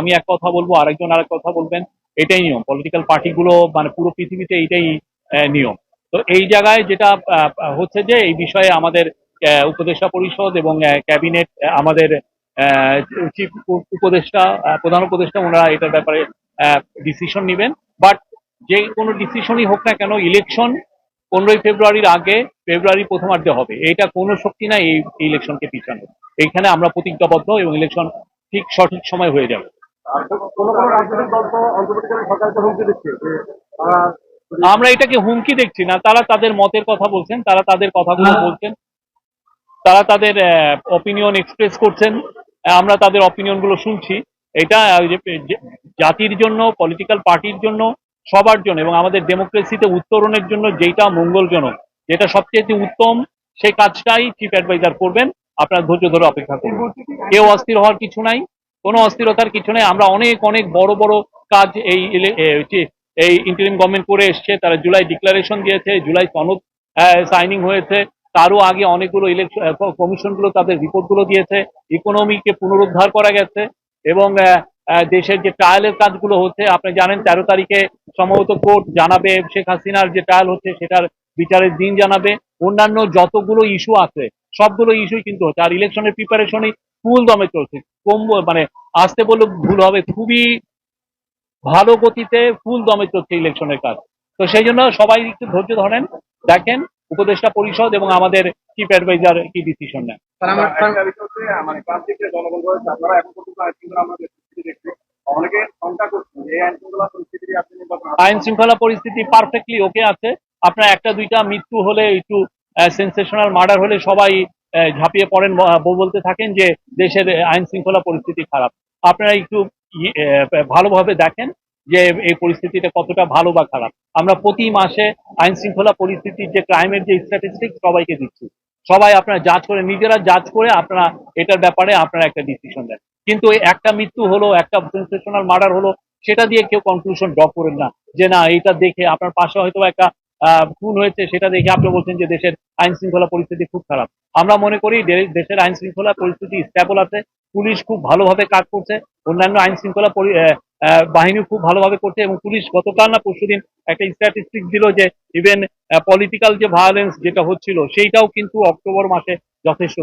আমি এক কথা বলব, আরেকজন আরেক কথা বলবেন, এটাই নিয়ম। পলিটিক্যাল পার্টিগুলো মানে পুরো পৃথিবীতে এইটাই নিয়ম। তো এই জায়গায় যেটা হচ্ছে যে এই বিষয়ে আমাদের উপদেষ্টা পরিষদ এবং ক্যাবিনেট আমাদের চিফ উপদেষ্টা প্রধান উপদেষ্টা, ওনারা এটার ব্যাপারে ডিসিশন নেবেন। বাট যে কোনো ডিসিশনই হোক না কেন ইলেকশন পনেরোই ফেব্রুয়ারির আগে, ফেব্রুয়ারি প্রথমার্ধে হবে। এটা কোনো শক্তি নাই এই ইলেকশনকে পিছানো এইখানে আমরা প্রতিজ্ঞাবদ্ধ এবং ইলেকশন ঠিক সঠিক সময় হয়ে যাবে। আমরা এটাকে হুমকি দেখছি না তারা তাদের মতের কথা বলছেন তারা তাদের কথাগুলো বলছেন তারা তাদের অপিনিয়ন এক্সপ্রেস করছেন আমরা তাদের অপিনিয়নগুলো শুনছি। এটা জাতির জন্য পলিটিক্যাল পার্টির জন্য সবার জন্য এবং আমাদের ডেমোক্রেসিতে উত্তরণের জন্য যেটা মঙ্গলজনক যেটা সবচেয়ে উত্তম সেই কাজটাই চিফ অ্যাডভাইজার করবেন। আপনার ধৈর্য ধরে অপেক্ষা করবেন কেউ অস্থির হওয়ার কিছু নাই, কোনো অস্থিরতার কিছু নাই। আমরা অনেক অনেক বড় বড় কাজ এই এই ইন্টারিম গভর্নমেন্ট করে এসছে, তারা জুলাই ডিক্লারেশন দিয়েছে, জুলাই সনদ সাইনিং হয়েছে। তারও আগে অনেকগুলো ইলেকশন কমিশনগুলো তাদের রিপোর্টগুলো দিয়েছে। ইকোনমিকে পুনরুদ্ধার করা গেছে এবং দেশের যে ট্রায়ালের কাজগুলো হচ্ছে, আপনি জানেন তেরো তারিখে সম্ভবত কোর্ট জানাবে শেখ হাসিনার যে ট্রায়াল হচ্ছে, সেটার বিচারের দিন জানাবে। অন্যান্য যতগুলো ইস্যু আছে সবগুলো ইস্যুই কিন্তু হচ্ছে। আর ইলেকশনের প্রিপারেশনই ফুল দমে চলছে। কম মানে আসতে বললে ভুল হবে খুবই ভালো গতিতে ফুল দমে চলছে ইলেকশনের কাজ। তো সেই জন্য সবাই একটু ধৈর্য ধরেন দেখেন উপদেষ্টা পরিষদ এবং আমাদের চিফ অ্যাডভাইজার কি ডিসিশন নেন মানে আইন শৃঙ্খলা পরিস্থিতি পারফেক্টলি ওকে আছে। আপনার একটা দুইটা মৃত্যু হলে একটু সেন্সেশনাল মার্ডার হলে সবাই ঝাঁপিয়ে পড়েন বলতে থাকেন যে দেশের আইন শৃঙ্খলা পরিস্থিতি খারাপ। আপনারা একটু ভালোভাবে দেখেন যে এই পরিস্থিতিটা কতটা ভালো বা খারাপ। আমরা প্রতি মাসে আইন শৃঙ্খলা পরিস্থিতির যে ক্রাইমের যে স্ট্যাটিস্টিক সবাইকে দিচ্ছি। সবাই আপনারা যাচ করে, নিজেরা যাচ করে আপনারা এটার ব্যাপারে আপনারা একটা ডিসিশন দেন। কিন্তু একটা মৃত্যু হলো, একটা সেন্সেশনাল মার্ডার হলো, সেটা দিয়ে কেউ কনক্লুশন ড্র করেন না যে না এটা দেখে আপনার পাশে হয়তো একটা খুন হয়েছে, সেটা দেখে আপনি বলছেন যে দেশের আইন শৃঙ্খলা পরিস্থিতি খুব খারাপ। আমরা মনে করি দেশের আইন শৃঙ্খলা পরিস্থিতি স্ট্যাবল আছে, পুলিশ খুব ভালোভাবে কাজ করছে, অন্যান্য আইন শৃঙ্খলা বাহিনী খুব ভালোভাবে করছে এবং পুলিশ গতকাল না পরশুদিন একটা স্ট্যাটিস্টিক দিল যে ইভেন পলিটিক্যাল যে ভায়োলেন্স যেটা হচ্ছিল, সেইটাও কিন্তু অক্টোবর মাসে যথেষ্ট